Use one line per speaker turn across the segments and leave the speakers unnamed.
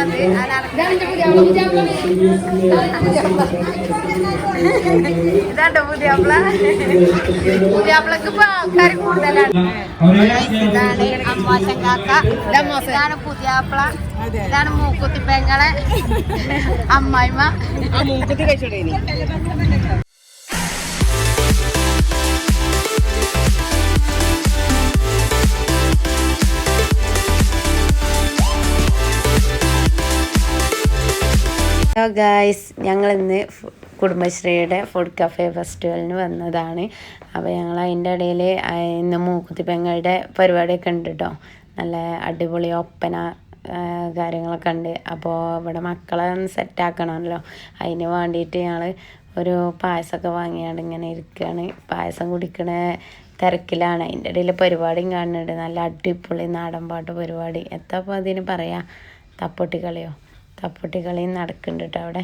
അത് ഇതാട്ടോ പുതിയാപ്പിള? പുതിയാപ്പിളക്ക് ഇപ്പൊ ആൾക്കാർ കൂടുതലാണ്. ഇതാണ് അമ്മോശൻ കാക്ക. ഇതാണ് പുതിയാപ്പിള. ഇതാണ് മൂക്കുത്തി പെങ്ങളെ. അമ്മായിമ്മ.
മൂക്കുത്തി കഴിച്ചോടേ
ഹലോ ഗായ്സ് ഞങ്ങളിന്ന് കുടുംബശ്രീയുടെ ഫുഡ് കഫേ ഫെസ്റ്റിവലിന് വന്നതാണ്. അപ്പോൾ ഞങ്ങൾ അതിന്റെ ഇടയിൽ ഇന്ന് മൂക്കുത്തി പെങ്ങളുടെ പരിപാടിയൊക്കെ ഉണ്ട് കേട്ടോ നല്ല അടിപൊളി ഒപ്പന കാര്യങ്ങളൊക്കെ ഉണ്ട്. അപ്പോൾ ഇവിടെ മക്കളെ സെറ്റാക്കണമല്ലോ അതിന് വേണ്ടിയിട്ട് ഞങ്ങൾ ഒരു പായസമൊക്കെ വാങ്ങിയാണ്ട് ഇങ്ങനെ ഇരിക്കുകയാണ് പായസം കുടിക്കണ തിരക്കിലാണ്. അതിന്റെ ഇടയിൽ പരിപാടിയും കാണുന്നുണ്ട്. നല്ല അടിപൊളി നാടൻ പാട്ട് പരിപാടി എത്തപ്പോൾ അതിന് പറയാം? തപ്പൊട്ടിക്കളിയോ തപ്പൊട്ടിക്കളിയും നടക്കുന്നുണ്ട് കേട്ടോ അവിടെ.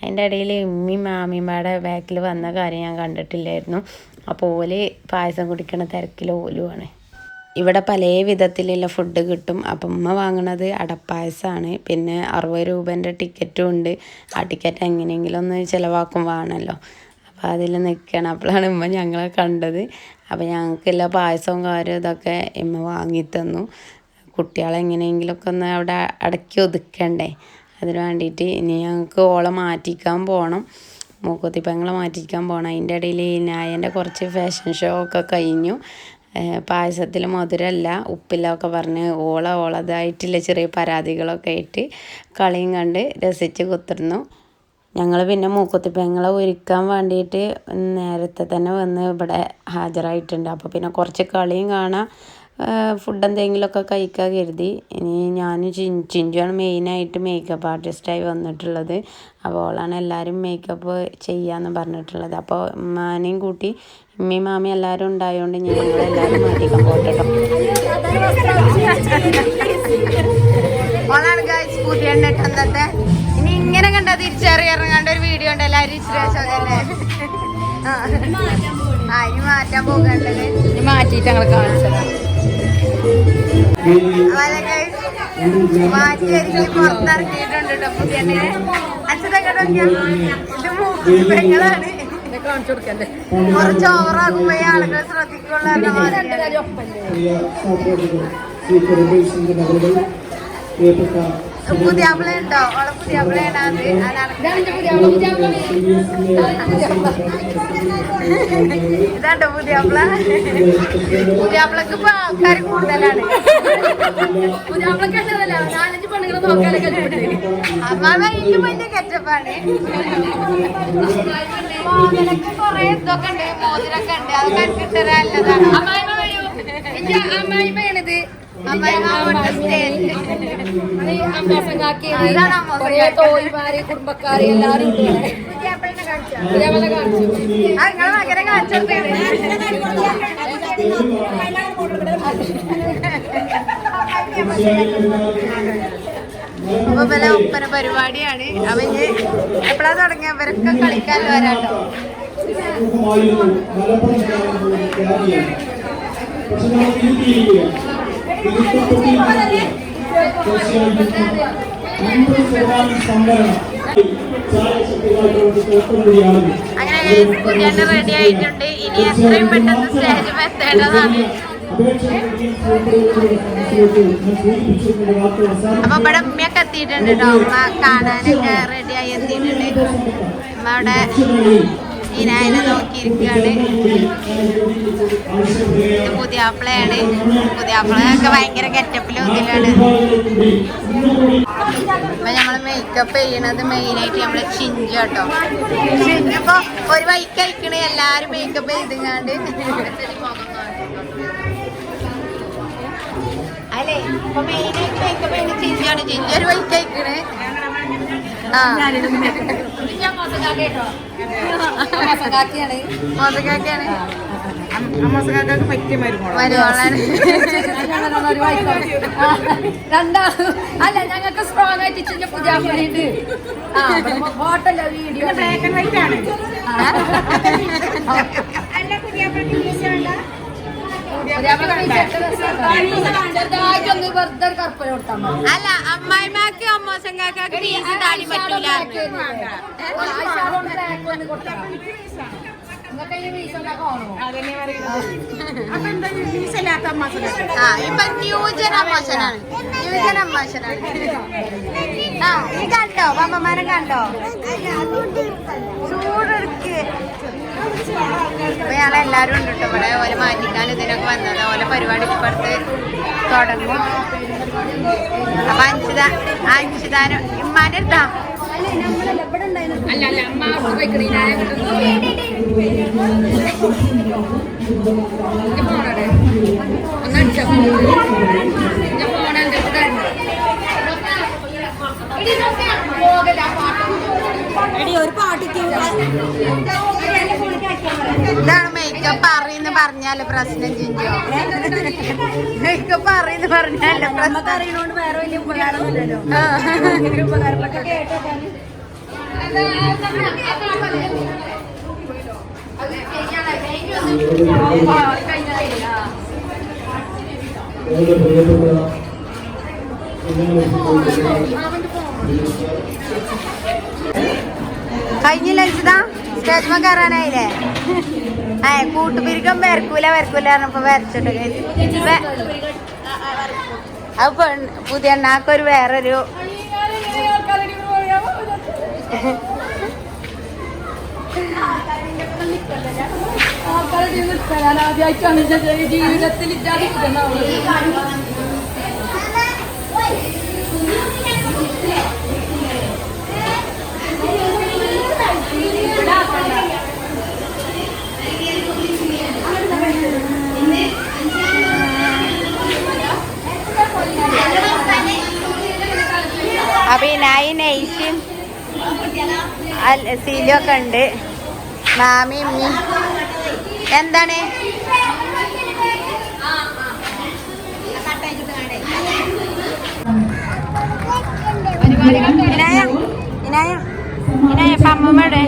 അതിന്റെ ഇടയിൽ ഉമ്മയും മാമിയും പാടെ ബാക്കിൽ വന്ന കാര്യം ഞാൻ കണ്ടിട്ടില്ലായിരുന്നു. അപ്പോൾ ഓൽ പായസം കുടിക്കണ തിരക്കിൽ ഓലുമാണ് ഇവിടെ പല വിധത്തിലുള്ള ഫുഡ് കിട്ടും. അപ്പം ഉമ്മ വാങ്ങണത് അടപ്പായസമാണ് പിന്നെ അറുപത് രൂപേന്റെ ടിക്കറ്റും ഉണ്ട്. ആ ടിക്കറ്റ് എങ്ങനെയെങ്കിലും ഒന്ന് ചിലവാക്കും വേണമല്ലോ. അപ്പോൾ അതിൽ നിൽക്കണം അപ്പോഴാണ് ഉമ്മ ഞങ്ങളെ കണ്ടത്. അപ്പോൾ എല്ലാ പായസവും കാര്യം ഇതൊക്കെ ഉമ്മ വാങ്ങിത്തന്നു കുട്ടികളെങ്ങനെയെങ്കിലുമൊക്കെ ഒന്ന് അവിടെ അടക്കി ഒതുക്കണ്ടേ. അതിന് വേണ്ടിയിട്ട് ഇനി ഞങ്ങൾക്ക് ഓളെ മാറ്റിക്കാൻ പോകണം മൂക്കുത്തി പെങ്ങളെ മാറ്റിക്കാൻ പോകണം അതിന്റെ ഇടയിൽ നായന്റെ കുറച്ച് ഫാഷൻ ഷോ ഒക്കെ കഴിഞ്ഞു. പായസത്തിൽ മധുരമല്ല ഉപ്പില്ല ഒക്കെ പറഞ്ഞ് ഓള ഓളതായിട്ടുള്ള ചെറിയ പരാതികളൊക്കെ ആയിട്ട് കളിയും കണ്ട് രസിച്ച് കുത്തിരുന്നു ഞങ്ങൾ പിന്നെ മൂക്കുത്തിപ്പങ്ങളെ ഒരുക്കാൻ വേണ്ടിയിട്ട് നേരത്തെ തന്നെ വന്ന് ഇവിടെ ഹാജരായിട്ടുണ്ട്. അപ്പോൾ പിന്നെ കുറച്ച് കളിയും കാണാം. ഫുഡ് എന്തെങ്കിലുമൊക്കെ കഴിക്കാൻ കരുതി. ഇനി ഞാൻ ചിഞ്ചുവാണ് മെയിനായിട്ട് മേക്കപ്പ് ആർട്ടിസ്റ്റായി വന്നിട്ടുള്ളത്. അപ്പോൾ ഓളാണ് എല്ലാവരും മേക്കപ്പ് ചെയ്യാമെന്ന് പറഞ്ഞിട്ടുള്ളത്. അപ്പോൾ ഉമ്മാനെയും കൂട്ടി ഉമ്മയും മാമയും എല്ലാവരും ഉണ്ടായതുകൊണ്ട് ഞങ്ങളെല്ലാവരും മാറ്റിക്കാൻ പോട്ടോ പുതിയ ഇനി ഇങ്ങനെ കണ്ട തിരിച്ചറിയാറങ്ങാണ്ട് ഒരു വീഡിയോ ഉണ്ട്. എല്ലാവരും ആ. ഇനി മാറ്റാൻ പോകണ്ടല്ലേ?
ഇനി മാറ്റിയിട്ട് ഞങ്ങൾ കാണിച്ചതാണ്
കുറച്ച് ഓവറാകുമ്പോ ആളുകൾ ശ്രദ്ധിക്കുള്ള പുതിയാപ്പിള ഉണ്ടോ ഓളെ പുതിയാപ്പിളയാണ് അത് ഇതാണ്ടോ പുതിയാപ്പിള? പുതിയാപ്പിളക്ക് ഇപ്പൊ ആൾക്കാർ കൂടുതലാണ്.
നാലഞ്ച് പെണ്ണുങ്ങൾ നോക്കാനൊക്കെ
അമ്മാവ ഇതിലും വലിയ കെറ്റപ്പാണ്. മോതിരക്ക് കൊറേ ഇതൊക്കെ ഉണ്ട് മോതിരൊക്കെ ഉണ്ട്. അത് കണ്ടിട്ട് നല്ലതാണ്
അമ്മായിമ്മ അമ്മായിമ്മയാണിത്. തോയിമാര് കുടുംബക്കാര് എല്ലാരും
അപ്പൊ പല ഒപ്പന പരിപാടിയാണ്. അവന് എപ്പോഴാ തുടങ്ങിയ? ഇവരൊക്കെ കളിക്കാൻ വരാട്ടോ. അങ്ങനെ പുതിയ റെഡി ഇനി എത്രയും പെട്ടെന്ന് സ്റ്റേജ് എത്തേണ്ടതാണ് അപ്പൊ ഇവിടെ ഉമ്മയൊക്കെ എത്തിയിട്ടുണ്ട് കേട്ടോ ഉമ്മ കാണാനൊക്കെ റെഡി ആയി എത്തിയിട്ടുണ്ട്. ഉമ്മ അവിടെ ഇനായനെ നോക്കിയിരിക്കുകയാണ്. ഇത് പുതിയാപ്പിളയാണ്. പുതിയാപ്പിളൊക്കെ ഭയങ്കര ഗെറ്റപ്പിലും ഇതിലാണ്. അപ്പൊ നമ്മൾ മേക്കപ്പ് ചെയ്യണത് മെയിനായിട്ട് നമ്മൾ ചിഞ്ചു കേട്ടോ ചിഞ്ചു ഇപ്പൊ ഒരു വൈക്ക് അയക്കണേ. എല്ലാരും മേക്കപ്പ് ചെയ്തിങ്ങാണ്ട് അല്ലേ? ഇപ്പൊ മെയിനായിട്ട് മേക്കപ്പ് ചെയ്യുന്ന ചിഞ്ചാണ് ചിഞ്ചു ഒരു വൈക്ക് അയക്കണേ. ആ.
അമ്മാസങ്കാക്കിയാണ്
മോശക്കാക്കാണ്
അമ്മാസങ്കാക്കാക്ക് പറ്റിയ രണ്ടാ അല്ല ഞങ്ങൾക്ക് സ്ട്രോങ് ആയിട്ട് ഇച്ചിന്റെ പുതിയ ഉണ്ട് ആ ഫോട്ടോല്ല വീഡിയോ ബ്ലാക്ക് ആൻഡ് വൈറ്റ് ആണ്.
അല്ല അമ്മായിമാക്ക് അമ്മോശങ്കാക്ക് പീസ് താടി പറ്റൂല. ആ ഇപ്പൊ ന്യൂജൻ അമ്മോശനാണ്. ന്യൂജൻ അമ്മാശനാണ്. ആ ഈ കണ്ടോ? അമ്മമാരെ കണ്ടോ? ചൂടെടുക്ക്. അപ്പൊ ഞങ്ങൾ എല്ലാരും ഉണ്ട് കേട്ടോ ഇവിടെ. ഓലെ മാറ്റിക്കാൻ ഇതിനൊക്കെ വന്നത്. ഓലെ പരിപാടി ഇപ്പുറത്ത് തുടങ്ങും. അപ്പൊ അഞ്ചിത അഞ്ചിതാരം ഇമ്മാന്റെ അടുത്താ?
അല്ല അല്ല അമ്മ അവിടെ? പോയിക്കണി ഞാൻ
ഇതാണ് മേക്കപ്പ് അറിയുന്ന പറഞ്ഞാൽ പ്രശ്നം ചിഞ്ചോ. മേക്കപ്പ് അറിയുന്ന പറഞ്ഞാൽ പ്രശ്നം.
അറിയണോണ്ട് വേറെ വലിയ ഉപകാരമൊന്നുമില്ലല്ലോ. ഉപകാരപ്പെട്ട
കഴിഞ്ഞില്ല അഞ്ചിതാ സ്റ്റേജ്മ കയറാനായില്ലേ? ഏ കൂട്ടുപിരിക്കം വരക്കൂല വരക്കൂല പറഞ്ഞപ്പോ വരച്ചിട്ട് അത് പുതിയ എണ്ണാക്കൊരു വേറൊരു
ജീവിതത്തിൽ
അപ്പൊ ഈ നായി നെയ്സും സീലും ഒക്കെ ഉണ്ട് മാമി ഉമ്മി എന്താണ് ഇനായ അപ്പൊ അമ്മമ്മയുടെ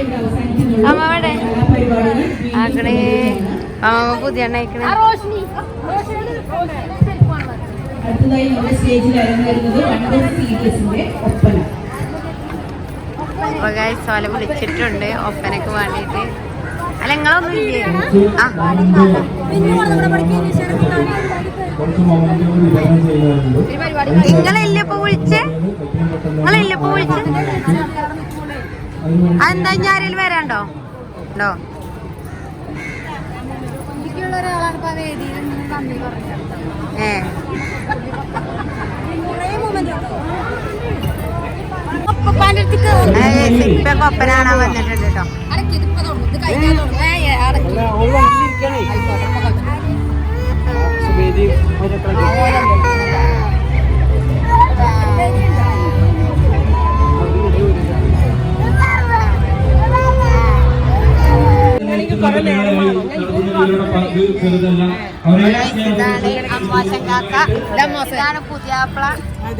അമ്മമ്മയുടെ ആക്കണേ. അമ്മമ്മ പുതിയ എണ്ണ അയക്കണേ
അടുത്തതായി നമ്മുടെ സ്റ്റേജിൽ അരങ്ങേറുന്നത് വണ്ടർ സീരീസിന്റെ ഒപ്പന.
അപ്പൊ ഗൈസ് ഓലെ വിളിച്ചിട്ടുണ്ട്. ഒപ്പനക്ക് വേണ്ടിയിട്ട്. അല്ല നിങ്ങളൊന്നും ഇല്ലേ? ആ. വിളിച്ച്? വിളിച്ച്? അതെന്താ ഞാൻ വരാണ്ടോ? ഉണ്ടോ?
ഒരാളാണ് ഇപ്പൊ ആ വേദിയിൽ നിന്ന് നന്ദി പറഞ്ഞത്.
ഏ. ഇപ്പൊ ഒപ്പന കാണാൻ വന്നിട്ടുണ്ട് കേട്ടോ
അടക്കിതിപ്പോ
കാക്ക ഇതാണ് പുതിയാപ്പിള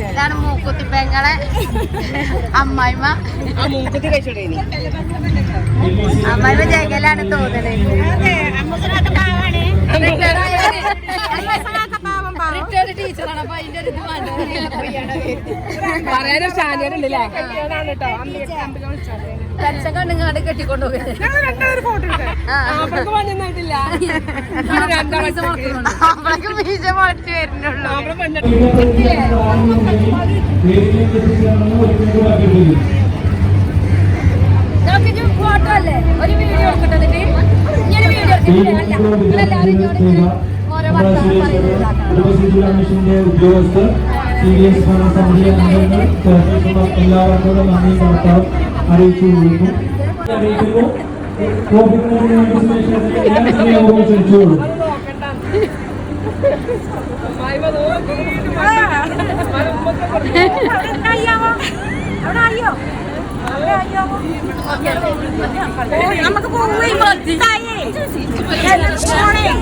ഇതാണ് മൂക്കുത്തി പെങ്ങളെ. അമ്മായിമ അമ്മായിമ്മ ജയകലാണ്
തോന്നണേ. ടീച്ചറാണ് അപ്പൊ അതിന്റെ ഒരു ഇത് പറയാനും സ്റ്റാൻഡേർഡ് പെൻഷൻ നമുക്ക് ഫോട്ടോ അല്ലേ? ഒരു വീഡിയോ എടുക്കട്ടെ എന്നിട്ട് ഇങ്ങനെ വീഡിയോ എടുക്കട്ടെ അല്ല നിങ്ങളെല്ലാവരും ഇങ്ങോട്ട് ഓരോ വർത്തമാനം പറയുന്നതാക്കണം
മിഷന്റെ ഉദ്യോഗസ്ഥർ സി ഡി എസ് ഭരണസമിതി അംഗങ്ങൾ ചേർന്നിട്ടുള്ള എല്ലാവർക്കും നന്ദി നമസ്കാരം. അറിയിച്ചു കൊടുക്കും അറിയിക്കുന്നു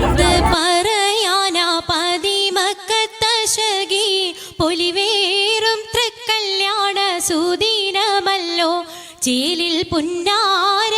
ഇത് പറയാനാ പതിമക്കത്തശകി പൊലിവേറും തൃക്കല്യാണ സുദിനമല്ലോ. ചേലിൽ പുന്നാര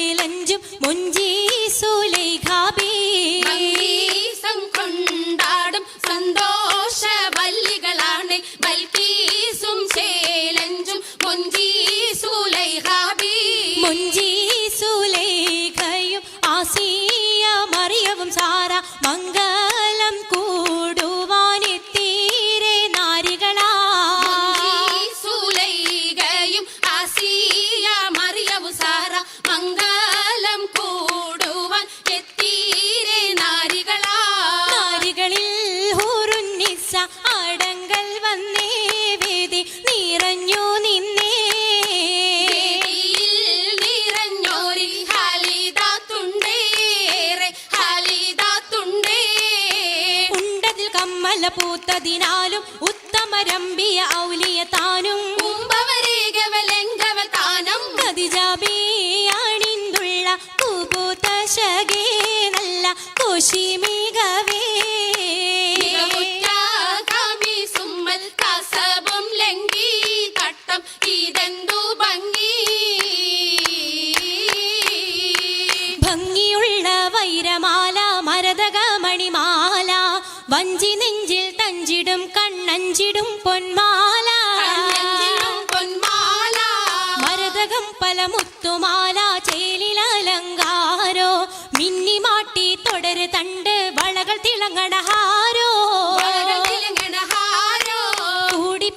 ചേലഞ്ചും മൊഞ്ചീസുലൈഖാബി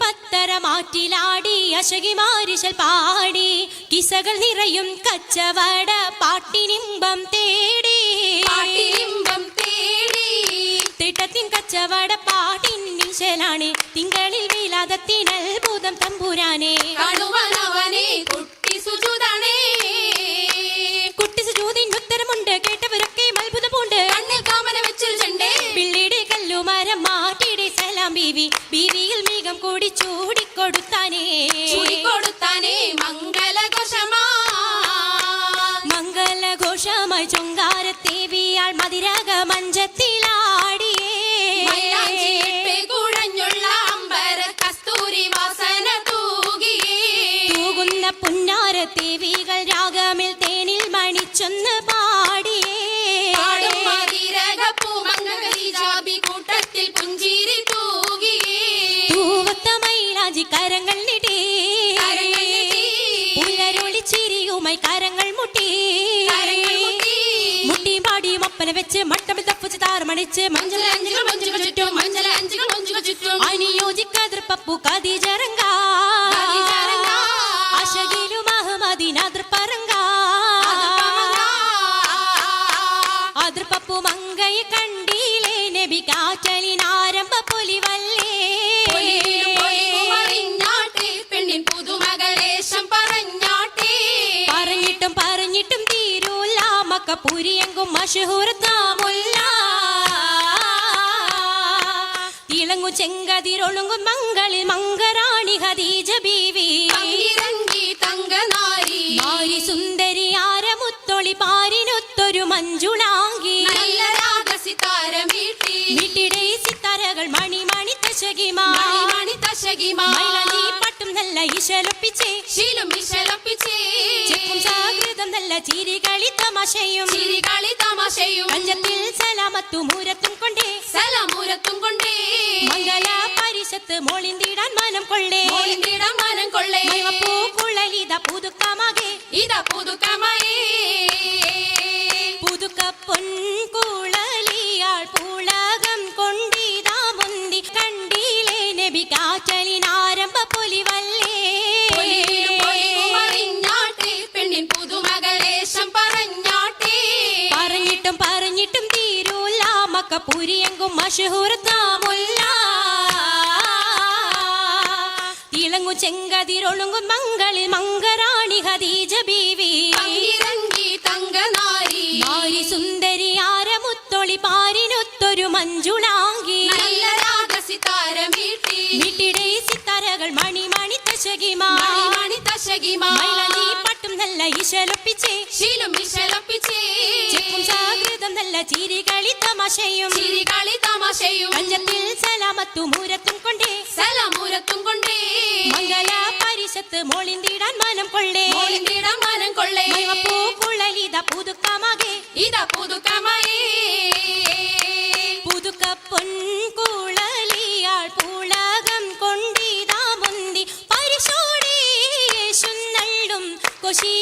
പത്തര മാറ്റിലാടി അശകിമാരിശൽ പാടി. കിസകൾ നിറയും കച്ചവട പാട്ടിനിമ്പം തേടി.
പാട്ടിലിമ്പം തേടി.
തിട്ടത്തിൻ കച്ചവട പാട്ടിൻ നിശലാണ് തിങ്കളിൽ വിലാദത്തിനൽ ഭൂതം തമ്പുരാനെ.
കാണുവാനവനെ കുട്ടി സുജുതണേ.
കുട്ടി സുജൂതിന് ഉത്തരമുണ്ട് കേട്ടവരൊക്കെ അത്ഭുതമുണ്ട്.
കണ്ണിൽ കാമന വെച്ചൊരു ചെണ്ടേ.
പിള്ളിയുടെ കല്ലുമരം മാറ്റിയുടെ സലാം ബീവി. ബീവിയിൽ മീകം കൂടി ചൂടിക്കൊടുത്താനേ.
ചുടിക്കൊടുത്താനേ മംഗലഘോഷമാ.
മംഗലഘോഷമായി ചൊങ്കാരത്തേവിയാൾ മതിരക കരങ്ങൾ മുട്ടി.
മുട്ടി.
പാടി മപ്പന വെച്ച് മട്ടമിൽ തപ്പുച്ച് താരമണിച്ച് മഞ്ചൽ
മഞ്ചലഞ്ചുകൾ മഞ്ചുകൾ ചുറ്റും മഞ്ചുകൾ.
അശകിലു മഹമദിനാതിർപ്പറങ്ക അതിർപ്പപ്പു മങ്കയെ കണ്ടീലേ നബി കാറ്റലിനാരംഭ
കപ്പൂരിയെങ്കും മഷഹൂർ താമുല്ല തിളങ്ങു ചെങ്കതിരൊളുങ്കും
മംഗളിൽ മംഗരാണി ഹദീജ ബീവി. മാരി സുന്ദരി ആരമുത്തൊളി പാരിനൊത്തൊരു മഞ്ജുളാങ്കി വീട്ടിടെ സിത്താരകൾ മണിമണി
തശകിമാ. പട്ടും
നല്ല ഇശലൊപ്പിച്ചേ ശീലം ഇശലൊപ്പിച്ചേ മഞ്ജുളാംഗി തമാശയും
ചിരികളി തമാശയും
പഞ്ചത്തിൽ സലാമത്തും മൂരത്തും കൊണ്ടേ
സലമൂരത്തും കൊണ്ടേ
മംഗല പരിശത്ത് മോളിന്തിടാൻ മനം കൊള്ളേ
മോളിന്തിടം മനം കൊള്ളേ
പൂക്കുഴലിത പുതുക്കമാകെ
ഇതാ പുതുക്കമായി
മക്ക പുരിയെങ്കും മഷഹൂർത്താമുല്ല തിളങ്ങും ചെങ്കതിരൊളുങ്ങും മങ്ങളിൽ മങ്കറാണി ഹദീജ ബീവി.
തങ്കനാരി.
മാരി സുന്ദരി ആരമുത്തൊളി പാരിനൊത്തൊരു മഞ്ജുളാങ്കി
നല്ല രാഗസിതാര വീട്ടി
വീട്ടിടെ സിത്താരകൾ മണി മണി തശകിമാ
മണി തശകിമാ
പട്ടും നല്ല ഈശലൊപ്പിച്ചേ.
ശീലം വിശലപ്പിച്ചേ
ചെപ്പും സാകൃതം നല്ല ചിരികളി തമാശയും
ചിരികളി തമാശയും
പഞ്ചത്തിൽ സലാമത്തും മൂരത്തും കൊണ്ടേ
സലമൂരത്തും കൊണ്ടേ
മംഗല പരിശത്ത് മോളിന്തിടാൻ മനം കൊള്ളേ
മോളിന്തിടം മനം കൊള്ളേ
പൂക്കുഴലിത പുതുക്കമാകെ
ഇതാ പുതുക്കമായി
പുതുക്ക പൊൻകുഴലിയാൾ പുളകം കൊണ്ടിതാ മുന്തി പരിശോടി യേശുന്നള്ളും കൊശി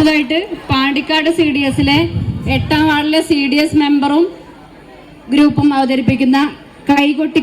അടുത്തതായിട്ട് പാണ്ടിക്കാട് സി ഡി എസിലെ എട്ടാം വാർഡിലെ സി ഡി എസ് മെമ്പറും ഗ്രൂപ്പും അവതരിപ്പിക്കുന്ന കൈകൊട്ടി